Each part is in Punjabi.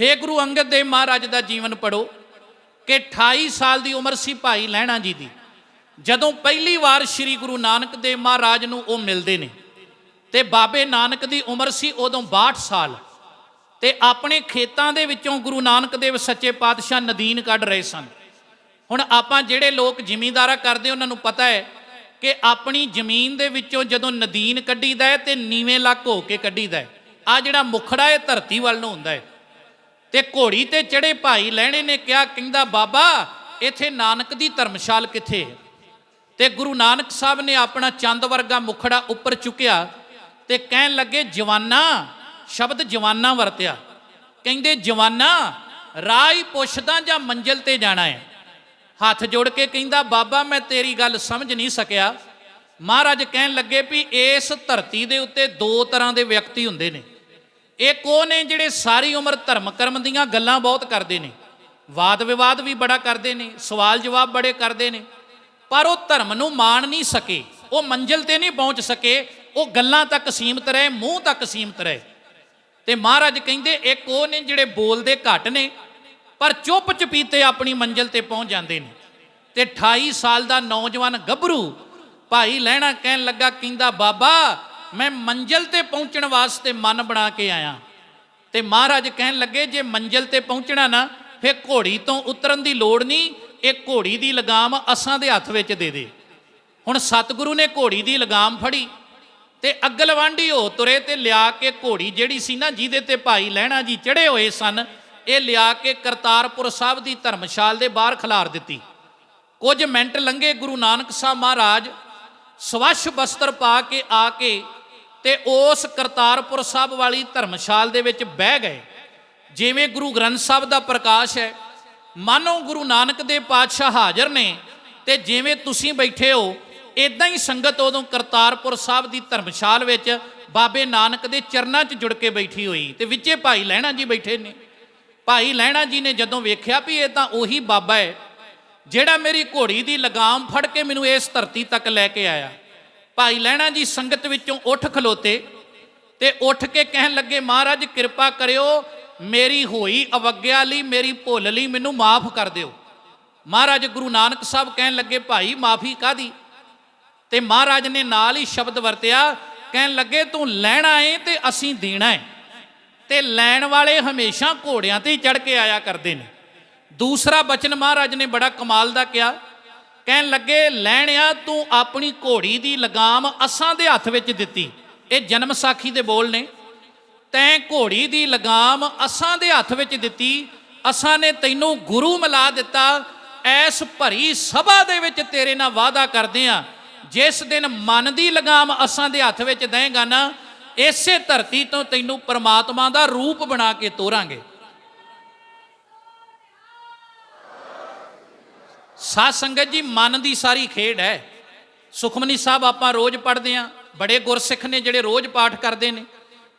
ਫੇ ਗੁਰੂ ਅੰਗਦ ਦੇਵ ਮਹਾਰਾਜ ਦਾ ਜੀਵਨ ਪੜੋ ਕਿ 28 ਸਾਲ ਦੀ ਉਮਰ ਸੀ ਭਾਈ ਲਹਿਣਾ ਜੀ ਦੀ। ਜਦੋਂ ਪਹਿਲੀ ਵਾਰ ਸ੍ਰੀ ਗੁਰੂ ਨਾਨਕ ਦੇਵ ਮਹਾਰਾਜ ਨੂੰ ਉਹ ਮਿਲਦੇ ਨੇ ਤੇ ਬਾਬੇ ਨਾਨਕ ਦੀ ਉਮਰ ਸੀ ਉਦੋਂ 62 ਸਾਲ ਤੇ ਆਪਣੇ ਖੇਤਾਂ ਦੇ ਵਿੱਚੋਂ ਗੁਰੂ ਨਾਨਕ ਦੇਵ ਸੱਚੇ ਪਾਤਸ਼ਾਹ ਨਦੀਨ ਕੱਢ ਰਹੇ ਸਨ। ਹੁਣ ਆਪਾਂ ਜਿਹੜੇ ਲੋਕ ਜ਼ਿਮੀਂਦਾਰਾ ਕਰਦੇ, ਉਹਨਾਂ ਨੂੰ ਪਤਾ ਹੈ ਕਿ ਆਪਣੀ ਜ਼ਮੀਨ ਦੇ ਵਿੱਚੋਂ ਜਦੋਂ ਨਦੀਨ ਕੱਢੀਦਾ ਹੈ ਤੇ ਨੀਵੇਂ ਲੱਕ ਹੋ ਕੇ ਕੱਢੀਦਾ ਹੈ। ਆ ਜਿਹੜਾ ਮੁਖੜਾ ਇਹ ਧਰਤੀ ਵੱਲ ਨੂੰ ਹੁੰਦਾ ਹੈ। ਤੇ ਘੋੜੀ ਤੇ ਚੜੇ ਭਾਈ ਲੈਣੇ ਨੇ ਕਿਹਾ ਕਹਿੰਦਾ, ਬਾਬਾ, ਇੱਥੇ ਨਾਨਕ ਦੀ ਧਰਮਸ਼ਾਲ ਕਿੱਥੇ ਹੈ? ਤੇ ਗੁਰੂ ਨਾਨਕ ਸਾਹਿਬ ਨੇ ਆਪਣਾ ਚੰਦ ਵਰਗਾ ਮੁਖੜਾ ਉੱਪਰ ਚੁੱਕਿਆ ਤੇ ਕਹਿਣ ਲੱਗੇ, ਜਵਾਨਾ, ਸ਼ਬਦ ਜਵਾਨਾ ਵਰਤਿਆ। ਕਹਿੰਦੇ, ਜਵਾਨਾ, ਰਾਹ ਹੀ ਪੁੱਛਦਾ ਜਾਂ ਮੰਜ਼ਿਲ ਤੇ ਜਾਣਾ ਹੈ? ਹੱਥ ਜੋੜ ਕੇ ਕਹਿੰਦਾ, ਬਾਬਾ, ਮੈਂ ਤੇਰੀ ਗੱਲ ਸਮਝ ਨਹੀਂ ਸਕਿਆ। ਮਹਾਰਾਜ ਕਹਿਣ ਲੱਗੇ ਵੀ ਇਸ ਧਰਤੀ ਦੇ ਉੱਤੇ ਦੋ ਤਰ੍ਹਾਂ ਦੇ ਵਿਅਕਤੀ ਹੁੰਦੇ ਨੇ। ਇੱਕ ਉਹ ਨੇ ਜਿਹੜੇ ਸਾਰੀ ਉਮਰ ਧਰਮ ਕਰਮ ਦੀਆਂ ਗੱਲਾਂ ਬਹੁਤ ਕਰਦੇ ਨੇ। ਵਾਦ ਵਿਵਾਦ ਵੀ ਬੜਾ ਕਰਦੇ ਨੇ, ਸਵਾਲ ਜਵਾਬ ਬੜੇ ਕਰਦੇ ਨੇ। ਪਰ ਉਹ ਧਰਮ ਨੂੰ ਮਾਣ ਨਹੀਂ ਸਕੇ, ਉਹ ਮੰਜ਼ਿਲ ਤੇ ਨਹੀਂ ਪਹੁੰਚ ਸਕੇ, ਉਹ ਗੱਲਾਂ ਤੱਕ ਸੀਮਤ ਰਹੇ, ਮੂੰਹ ਤੱਕ ਸੀਮਤ ਰਹੇ। ਤੇ ਮਹਾਰਾਜ ਕਹਿੰਦੇ ਇੱਕ ਉਹ ਨੇ ਜਿਹੜੇ ਬੋਲਦੇ ਘੱਟ ਨੇ, ਪਰ ਚੁੱਪ ਚਪੀਤੇ ਆਪਣੀ ਮੰਜ਼ਿਲ ਤੇ ਪਹੁੰਚ ਜਾਂਦੇ ਨੇ। ਤੇ 28 ਸਾਲ ਦਾ ਨੌਜਵਾਨ ਗੱਭਰੂ ਭਾਈ ਲੈਣਾ ਕਹਿਣ ਲੱਗਾ, ਕਹਿੰਦਾ, ਬਾਬਾ ਮੈਂ ਮੰਜ਼ਿਲ ਤੇ ਪਹੁੰਚਣ ਵਾਸਤੇ ਮਨ ਬਣਾ ਕੇ ਆਇਆ। ਤੇ ਮਹਾਰਾਜ ਕਹਿਣ ਲੱਗੇ, ਜੇ ਮੰਜ਼ਿਲ ਤੇ ਪਹੁੰਚਣਾ ਨਾ, ਫਿਰ ਘੋੜੀ ਤੋਂ ਉਤਰਨ ਦੀ ਲੋੜ ਨਹੀਂ, ਇਹ ਘੋੜੀ ਦੀ ਲਗਾਮ ਅਸਾਂ ਦੇ ਹੱਥ ਵਿੱਚ ਦੇ ਦੇ। ਹੁਣ ਸਤਿਗੁਰੂ ਨੇ ਘੋੜੀ ਦੀ ਲਗਾਮ ਫੜੀ ਤੇ ਅਗਲਵਾਂਢੀ ਹੋ ਤੁਰੇ ਤੇ ਲਿਆ ਕੇ ਘੋੜੀ ਜਿਹੜੀ ਸੀ ਨਾ, ਜਿਹਦੇ ਤੇ ਭਾਈ ਲਹਿਣਾ ਜੀ ਚੜੇ ਹੋਏ ਸਨ, ਇਹ ਲਿਆ ਕੇ ਕਰਤਾਰਪੁਰ ਸਾਹਿਬ ਦੀ ਧਰਮਸ਼ਾਲ ਦੇ ਬਾਹਰ ਖਿਲਾਰ ਦਿੱਤੀ। ਕੁਝ ਮਿੰਟ ਲੰਘੇ ਗੁਰੂ ਨਾਨਕ ਸਾਹਿਬ ਮਹਾਰਾਜ, ਸਵੱਛ ਬਸਤਰ ਪਾ ਕੇ ਆ ਕੇ ਤੇ ਉਸ ਕਰਤਾਰਪੁਰ ਸਾਹਿਬ ਵਾਲੀ ਧਰਮਸ਼ਾਲ ਦੇ ਵਿੱਚ ਬਹਿ ਗਏ। ਜਿਵੇਂ ਗੁਰੂ ਗ੍ਰੰਥ ਸਾਹਿਬ ਦਾ ਪ੍ਰਕਾਸ਼ ਹੈ, ਮਾਨੋ ਗੁਰੂ ਨਾਨਕ ਦੇ ਪਾਤਸ਼ਾਹ ਹਾਜ਼ਰ ਨੇ ਤੇ ਜਿਵੇਂ ਤੁਸੀਂ ਬੈਠੇ ਹੋ ਇਦਾਂ ਹੀ ਸੰਗਤ ਉਦੋਂ ਕਰਤਾਰਪੁਰ ਸਾਹਿਬ ਦੀ ਧਰਮਸ਼ਾਲ ਵਿੱਚ ਬਾਬੇ ਨਾਨਕ ਦੇ ਚਰਨਾਂ 'ਚ ਜੁੜ ਕੇ ਬੈਠੀ ਹੋਈ। ਤੇ ਵਿੱਚੇ ਭਾਈ ਲਹਿਣਾ ਜੀ ਬੈਠੇ ਨੇ। ਭਾਈ ਲਹਿਣਾ ਜੀ ਨੇ ਜਦੋਂ ਵੇਖਿਆ ਵੀ ਇਹ ਤਾਂ ਉਹੀ ਬਾਬਾ ਹੈ, ਜਿਹੜਾ ਮੇਰੀ ਘੋੜੀ ਦੀ ਲਗਾਮ ਫੜ ਕੇ ਮੈਨੂੰ ਇਸ ਧਰਤੀ ਤੱਕ ਲੈ ਕੇ ਆਇਆ। ਭਾਈ ਲਹਿਣਾ ਜੀ ਸੰਗਤ ਵਿੱਚੋਂ ਉੱਠ ਖਲੋਤੇ ਤੇ ਉੱਠ ਕੇ ਕਹਿਣ ਲੱਗੇ, ਮਹਾਰਾਜ, ਕਿਰਪਾ ਕਰਿਓ, ਮੇਰੀ ਹੋਈ ਅਵਗਿਆ ਲਈ, ਮੇਰੀ ਭੁੱਲ ਲਈ ਮੈਨੂੰ ਮਾਫ ਕਰ ਦਿਓ। ਮਹਾਰਾਜ ਗੁਰੂ ਨਾਨਕ ਸਾਹਿਬ ਕਹਿਣ ਲੱਗੇ, ਭਾਈ, ਮਾਫੀ ਕਾਦੀ ਤੇ ਮਹਾਰਾਜ ਨੇ ਨਾਲ ਹੀ ਸ਼ਬਦ ਵਰਤਿਆ, ਕਹਿਣ ਲੱਗੇ, ਤੂੰ ਲੈਣਾ ਏ ਤੇ ਅਸੀਂ ਦੇਣਾ ਏ। ਤੇ ਲੈਣ ਵਾਲੇ ਹਮੇਸ਼ਾ ਘੋੜਿਆਂ ਤੇ ਹੀ ਚੜ ਕੇ ਆਇਆ ਕਰਦੇ ਨੇ। ਦੂਸਰਾ ਬਚਨ ਮਹਾਰਾਜ ਨੇ ਬੜਾ ਕਮਾਲ ਦਾ ਕਿਹਾ ਕਹਿਣ ਲੱਗੇ, ਲੈਣਿਆ, ਤੂੰ ਆਪਣੀ ਘੋੜੀ ਦੀ ਲਗਾਮ ਅਸਾਂ ਦੇ ਹੱਥ ਵਿੱਚ ਦਿੱਤੀ। ਇਹ ਜਨਮ ਸਾਖੀ ਦੇ ਬੋਲ ਨੇ। ਤੈਂ ਘੋੜੀ ਦੀ ਲਗਾਮ ਅਸਾਂ ਦੇ ਹੱਥ ਵਿੱਚ ਦਿੱਤੀ। ਅਸਾਂ ਨੇ ਤੈਨੂੰ ਗੁਰੂ ਮਿਲਾ ਦਿੱਤਾ। ਐਸ ਭਰੀ ਸਭਾ ਦੇ ਵਿੱਚ ਤੇਰੇ ਨਾਲ ਵਾਅਦਾ ਕਰਦੇ ਆ। ਜਿਸ ਦਿਨ ਮਨ ਦੀ ਲਗਾਮ ਅਸਾਂ ਦੇ ਹੱਥ ਵਿੱਚ ਦੇਂਗਾ ਨਾ, ਇਸੇ ਧਰਤੀ ਤੋਂ ਤੈਨੂੰ ਪਰਮਾਤਮਾ ਦਾ ਰੂਪ ਬਣਾ ਕੇ ਤੋਰਾਂਗੇ। ਸਾਧ ਸੰਗਤ ਜੀ, ਮਨ ਦੀ ਸਾਰੀ ਖੇਡ ਹੈ। ਸੁਖਮਨੀ ਸਾਹਿਬ, ਆਪਾਂ ਰੋਜ਼ ਪੜ੍ਹਦੇ ਆਂ ਬੜੇ ਗੁਰਸਿੱਖ ਨੇ ਜਿਹੜੇ ਰੋਜ਼ ਪਾਠ ਕਰਦੇ ਨੇ।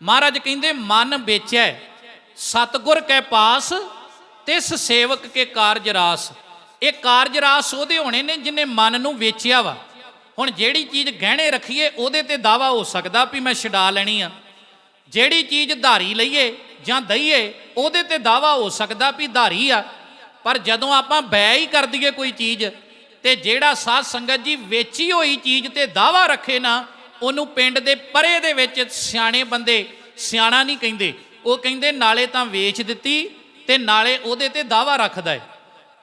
ਮਹਾਰਾਜ ਕਹਿੰਦੇ, ਮਨ ਵੇਚੈ ਸਤਗੁਰ ਕੈ ਪਾਸ, ਤਿਸ ਸੇਵਕ ਕੇ ਕਾਰਜ ਰਾਸ। ਇਹ ਕਾਰਜ ਰਾਸ ਉਹਦੇ ਹੋਣੇ ਨੇ ਜਿਨੇ ਮਨ ਨੂੰ ਵੇਚਿਆ ਵਾ। ਹੁਣ ਜਿਹੜੀ ਚੀਜ਼ ਗਹਿਣੇ ਰੱਖੀਏ, ਉਹਦੇ ਤੇ ਦਾਵਾ ਹੋ ਸਕਦਾ ਵੀ ਮੈਂ ਛਡਾ ਲੈਣੀ ਆ। ਜਿਹੜੀ ਚੀਜ਼ ਧਾਰੀ ਲਈਏ ਜਾਂ ਦਈਏ, ਉਹਦੇ ਤੇ ਦਾਵਾ ਹੋ ਸਕਦਾ ਵੀ ਧਾਰੀ ਆ। ਪਰ ਜਦੋਂ ਆਪਾਂ ਬੈ ਹੀ ਕਰ ਦਈਏ ਕੋਈ ਚੀਜ਼ ਤੇ ਜਿਹੜਾ ਸਾਧ ਸੰਗਤ ਜੀ ਵੇਚੀ ਹੋਈ ਚੀਜ਼ ਤੇ ਦਾਵਾ ਰੱਖੇ ਨਾ, ਉਹਨੂੰ ਪਿੰਡ ਦੇ ਪਰੇ ਦੇ ਵਿੱਚ ਸਿਆਣੇ ਬੰਦੇ ਸਿਆਣਾ ਨਹੀਂ ਕਹਿੰਦੇ। ਉਹ ਕਹਿੰਦੇ ਨਾਲੇ ਤਾਂ ਵੇਚ ਦਿੱਤੀ ਤੇ ਨਾਲੇ ਉਹਦੇ ਤੇ ਦਾਵਾ ਰੱਖਦਾ ਹੈ।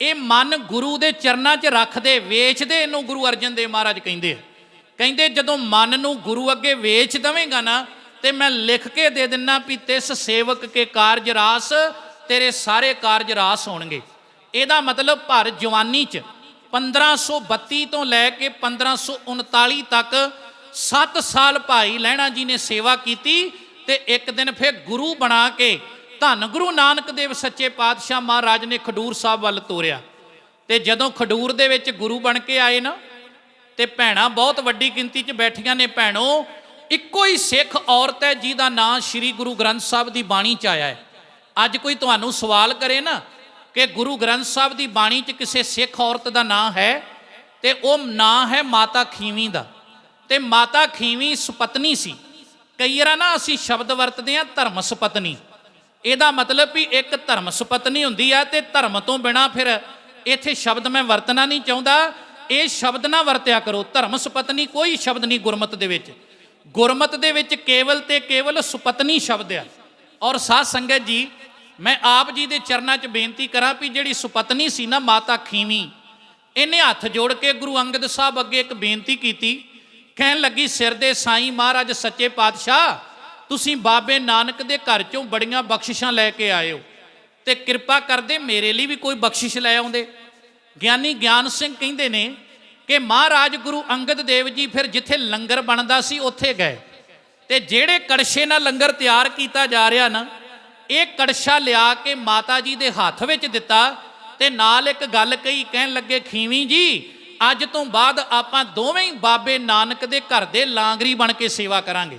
ਇਹ ਮਨ ਗੁਰੂ ਦੇ ਚਰਨਾਂ 'ਚ ਰੱਖਦੇ, ਵੇਚਦੇ, ਇਹਨੂੰ ਗੁਰੂ ਅਰਜਨ ਦੇਵ ਮਹਾਰਾਜ ਕਹਿੰਦੇ ਆ। ਕਹਿੰਦੇ ਜਦੋਂ ਮਨ ਨੂੰ ਗੁਰੂ ਅੱਗੇ ਵੇਚ ਦਵੇਂਗਾ ਨਾ, ਤੇ ਮੈਂ ਲਿਖ ਕੇ ਦੇ ਦਿੰਨਾ ਵੀ ਤਿਸ ਸੇਵਕ ਕੇ ਕਾਰਜ ਰਾਸ, ਤੇਰੇ ਸਾਰੇ ਕਾਰਜ ਰਾਸ ਹੋਣਗੇ। ਇਹਦਾ ਮਤਲਬ ਭਰ ਜਵਾਨੀ 'ਚ। 1532 ਤੋਂ ਲੈ ਕੇ 1539 ਤੱਕ 7 ਸਾਲ ਭਾਈ ਲਹਿਣਾ ਜੀ ਨੇ ਸੇਵਾ ਕੀਤੀ ਤੇ ਇੱਕ ਦਿਨ ਫਿਰ ਗੁਰੂ ਬਣਾ ਕੇ ਧੰਨ ਗੁਰੂ ਨਾਨਕ ਦੇਵ ਸੱਚੇ ਪਾਤਸ਼ਾਹ ਮਹਾਰਾਜ ਨੇ ਖਡੂਰ ਸਾਹਿਬ ਵੱਲ ਤੋਰਿਆ। ਤੇ ਜਦੋਂ ਖਡੂਰ ਦੇ ਵਿੱਚ ਗੁਰੂ ਬਣ ਕੇ ਆਏ ਨਾ, ਤੇ ਭੈਣਾਂ ਬਹੁਤ ਵੱਡੀ ਗਿਣਤੀ 'ਚ ਬੈਠੀਆਂ ਨੇ ਭੈਣੋ, ਇੱਕੋ ਹੀ ਸਿੱਖ ਔਰਤ ਹੈ ਜਿਹਦਾ ਨਾਂ ਸ੍ਰੀ ਗੁਰੂ ਗ੍ਰੰਥ ਸਾਹਿਬ ਦੀ ਬਾਣੀ 'ਚ ਆਇਆ ਹੈ। ਅੱਜ ਕੋਈ ਤੁਹਾਨੂੰ ਸਵਾਲ ਕਰੇ ਨਾ ਕਿ ਗੁਰੂ ਗ੍ਰੰਥ ਸਾਹਿਬ ਦੀ ਬਾਣੀ 'ਚ ਕਿਸੇ ਸਿੱਖ ਔਰਤ ਦਾ ਨਾਂ ਹੈ ਤੇ ਉਹ ਨਾਂ ਹੈ ਮਾਤਾ ਖੀਵੀਂ ਦਾ। ਤੇ ਮਾਤਾ ਖੀਵੀਂ ਸੁਪਤਨੀ ਸੀ। ਕਈ ਵਾਰ ਨਾ ਅਸੀਂ ਸ਼ਬਦ ਵਰਤਦੇ ਹਾਂ ਧਰਮ ਸੁਪਤਨੀ। ਇਹਦਾ ਮਤਲਬ ਵੀ ਇੱਕ ਧਰਮ ਸੁਪਤਨੀ ਹੁੰਦੀ ਆ ਤੇ ਧਰਮ ਤੋਂ ਬਿਨਾ ਫਿਰ ਇੱਥੇ ਸ਼ਬਦ ਮੈਂ ਵਰਤਣਾ ਨਹੀਂ ਚਾਹੁੰਦਾ। ਇਹ ਸ਼ਬਦ ਨਾ ਵਰਤਿਆ ਕਰੋ। ਧਰਮ ਸੁਪਤਨੀ ਕੋਈ ਸ਼ਬਦ ਨਹੀਂ ਗੁਰਮਤ ਦੇ ਵਿੱਚ। ਗੁਰਮਤ ਦੇ ਵਿੱਚ ਕੇਵਲ ਤੇ ਕੇਵਲ ਸੁਪਤਨੀ ਸ਼ਬਦ ਆ। ਔਰ ਸਾਧ ਸੰਗਤ ਜੀ ਮੈਂ ਆਪ ਜੀ ਦੇ ਚਰਨਾਂ 'ਚ ਬੇਨਤੀ ਕਰਾਂ ਵੀ ਜਿਹੜੀ ਸੁਪਤਨੀ ਸੀ ਨਾ ਮਾਤਾ ਖੀਵੀ, ਇਹਨੇ ਹੱਥ ਜੋੜ ਕੇ ਗੁਰੂ ਅੰਗਦ ਸਾਹਿਬ ਅੱਗੇ ਇੱਕ ਬੇਨਤੀ ਕੀਤੀ। ਕਹਿਣ ਲੱਗੀ, ਸਿਰ ਦੇ ਸਾਈਂ ਮਹਾਰਾਜ ਸੱਚੇ ਪਾਤਸ਼ਾਹ, ਤੁਸੀਂ ਬਾਬੇ ਨਾਨਕ ਦੇ ਘਰ ਚੋਂ ਬੜੀਆਂ ਬਖਸ਼ਿਸ਼ਾਂ ਲੈ ਕੇ ਆਏ ਹੋ ਤੇ ਕਿਰਪਾ ਕਰਦੇ ਮੇਰੇ ਲਈ ਵੀ ਕੋਈ ਬਖਸ਼ਿਸ਼ ਲੈ ਆਉਂਦੇ। ਗਿਆਨੀ ਗਿਆਨ ਸਿੰਘ ਕਹਿੰਦੇ ਨੇ ਕਿ ਮਹਾਰਾਜ ਗੁਰੂ ਅੰਗਦ ਦੇਵ ਜੀ ਫਿਰ ਜਿੱਥੇ ਲੰਗਰ ਬਣਦਾ ਸੀ, ਉੱਥੇ ਗਏ। ਤੇ ਜਿਹੜੇ ਕੜਛੇ ਨਾਲ ਲੰਗਰ ਤਿਆਰ ਕੀਤਾ ਜਾ ਰਿਹਾ ਨਾ ਇਹ ਕੜਛਾ ਲਿਆ ਕੇ ਮਾਤਾ ਜੀ ਦੇ ਹੱਥ ਵਿੱਚ ਦਿੱਤਾ ਤੇ ਨਾਲ ਇੱਕ ਗੱਲ ਕਹੀ, ਕਹਿਣ ਲੱਗੇ, ਖੀਵੀ ਜੀ, ਅੱਜ ਤੋਂ ਬਾਅਦ ਆਪਾਂ ਦੋਵੇਂ ਹੀ ਬਾਬੇ ਨਾਨਕ ਦੇ ਘਰ ਦੇ ਲਾਂਗਰੀ ਬਣ ਕੇ ਸੇਵਾ ਕਰਾਂਗੇ।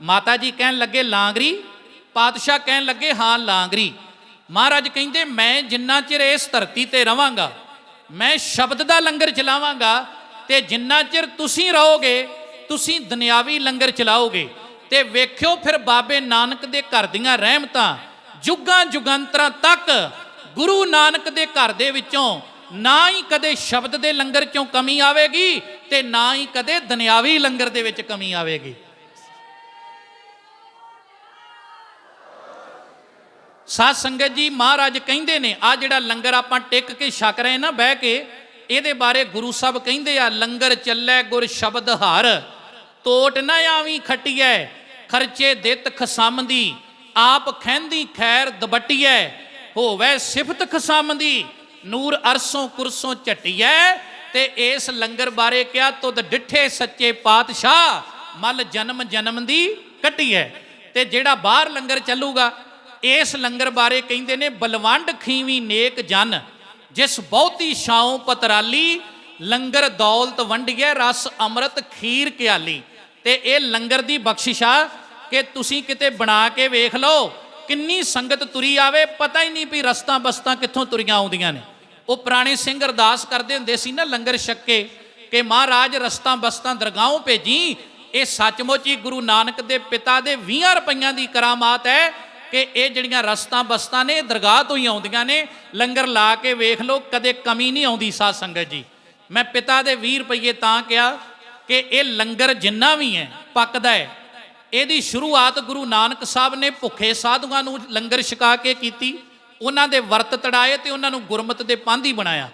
ਮਾਤਾ ਜੀ ਕਹਿਣ ਲੱਗੇ, ਲਾਂਗਰੀ? ਪਾਤਸ਼ਾਹ ਕਹਿਣ ਲੱਗੇ, ਹਾਂ, ਲਾਂਗਰੀ। ਮਹਾਰਾਜ ਕਹਿੰਦੇ, ਮੈਂ ਜਿੰਨਾ ਚਿਰ ਇਸ ਧਰਤੀ ਤੇ ਰਵਾਂਗਾ, ਮੈਂ ਸ਼ਬਦ ਦਾ ਲੰਗਰ ਚਲਾਵਾਂਗਾ ਤੇ ਜਿੰਨਾ ਚਿਰ ਤੁਸੀਂ ਰਹੋਗੇ, ਤੁਸੀਂ ਦੁਨਿਆਵੀ ਲੰਗਰ ਚਲਾਓਗੇ। ਤੇ ਵੇਖਿਓ ਫਿਰ ਬਾਬੇ ਨਾਨਕ ਦੇ ਘਰ ਦੀਆਂ ਰਹਿਮਤਾਂ। ਜੁਗਾਂ ਜੁਗੰਤਰਾਂ ਤੱਕ ਗੁਰੂ ਨਾਨਕ ਦੇ ਘਰ ਦੇ ਵਿੱਚੋਂ ਨਾ ਹੀ ਕਦੇ ਸ਼ਬਦ ਦੇ ਲੰਗਰ ਚੋਂ ਕਮੀ ਆਵੇਗੀ ਤੇ ਨਾ ਹੀ ਕਦੇ ਦੁਨਿਆਵੀ ਲੰਗਰ ਦੇ ਵਿੱਚ ਕਮੀ ਆਵੇਗੀ। ਸਾਧ ਸੰਗਤ ਜੀ, ਮਹਾਰਾਜ ਕਹਿੰਦੇ ਨੇ ਆ ਜਿਹੜਾ ਲੰਗਰ ਆਪਾਂ ਟਿਕ ਕੇ ਛਕ ਰਹੇ ਨਾ ਬਹਿ ਕੇ, ਇਹਦੇ ਬਾਰੇ ਗੁਰੂ ਸਾਹਿਬ ਕਹਿੰਦੇ ਆ, ਲੰਗਰ ਚੱਲੇ ਗੁਰ ਸ਼ਬਦ ਹਰ, ਤੋਟ ਨਾ ਆਵੀਂ ਖਟੀਐ ਖਰਚੇ ਦਿੱਤ ਖਸਮ ਦੀ ਆਪ ਖੈਂਦੀ ਖੈਰ ਦਬਟੀਐ, ਹੋਵੇ ਸਿਫਤ ਖਸਮਦੀ, ਨੂਰ ਅਰਸੋਂ ਕੁਰਸੋਂ ਝਟੀਐ, ਤੇ ਇਸ ਲੰਗਰ ਬਾਰੇ ਕਿਹਾ ਤੁਧ ਡਿੱਠੇ ਸੱਚੇ ਪਾਤਸ਼ਾਹ, ਮਲ ਜਨਮ ਜਨਮ ਦੀ ਕੱਟੀਐ। ਤੇ ਜਿਹੜਾ ਬਾਹਰ ਲੰਗਰ ਚੱਲੂਗਾ, ਇਸ ਲੰਗਰ ਬਾਰੇ ਕਹਿੰਦੇ ਨੇ, ਬਲਵੰਡ ਖੀਵੀ ਨੇਕ ਜਨ, ਜਿਸ ਬਹੁਤੀ ਛਾਉ ਪਤਰਾਲੀ, ਲੰਗਰ ਦੌਲਤ ਵੰਡੀਏ ਰਸ ਅੰਮ੍ਰਿਤ ਖੀਰ ਕਿਆਲੀ ਤੇ ਇਹ ਲੰਗਰ ਦੀ ਬਖਸ਼ਿਸ਼ ਆ ਕਿ ਤੁਸੀਂ ਕਿਤੇ ਬਣਾ ਕੇ ਵੇਖ ਲਓ, ਕਿੰਨੀ ਸੰਗਤ ਤੁਰੀ ਆਵੇ, ਪਤਾ ਹੀ ਨਹੀਂ ਵੀ ਰਸਤਾ ਬਸਤਾਂ ਕਿੱਥੋਂ ਤੁਰੀਆਂ ਆਉਂਦੀਆਂ ਨੇ। ਉਹ ਪੁਰਾਣੇ ਸਿੰਘ ਅਰਦਾਸ ਕਰਦੇ ਹੁੰਦੇ ਸੀ ਨਾ ਲੰਗਰ ਛੱਕੇ ਕਿ ਮਹਾਰਾਜ ਰਸਤਾ ਬਸਤਾਂ ਦਰਗਾਹੋਂ ਭੇਜੀ, ਇਹ ਸੱਚਮੁੱਚ ਹੀ ਗੁਰੂ ਨਾਨਕ ਦੇ ਪਿਤਾ ਦੇ 20 ਰੁਪਈਆਂ ਦੀ ਕਰਾਮਾਤ ਹੈ ਕਿ ਇਹ ਜਿਹੜੀਆਂ ਰਸਤਾਂ ਬਸਤਾਂ ਨੇ ਦਰਗਾਹ ਤੋਂ ਹੀ ਆਉਂਦੀਆਂ ਨੇ। ਲੰਗਰ ਲਾ ਕੇ ਵੇਖ ਲਓ, ਕਦੇ ਕਮੀ ਨਹੀਂ ਆਉਂਦੀ ਸਾਧ ਸੰਗਤ ਜੀ। ਮੈਂ ਪਿਤਾ ਦੇ 20 ਰੁਪਏ ਤਾਂ ਕਿਹਾ ਕਿ ਇਹ ਲੰਗਰ ਜਿੰਨਾ ਵੀ ਹੈ, ਪੱਕਦਾ ਹੈ। ਇਹਦੀ ਸ਼ੁਰੂਆਤ ਗੁਰੂ ਨਾਨਕ ਸਾਹਿਬ ਨੇ ਭੁੱਖੇ ਸਾਧੂਆਂ ਨੂੰ ਲੰਗਰ ਛਕਾ ਕੇ ਕੀਤੀ। ਉਹਨਾਂ ਦੇ ਵਰਤ ਤੜਾਏ ਤੇ ਉਹਨਾਂ ਨੂੰ ਗੁਰਮਤ ਦੇ ਪਾਂਧੀ ਬਣਾਇਆ।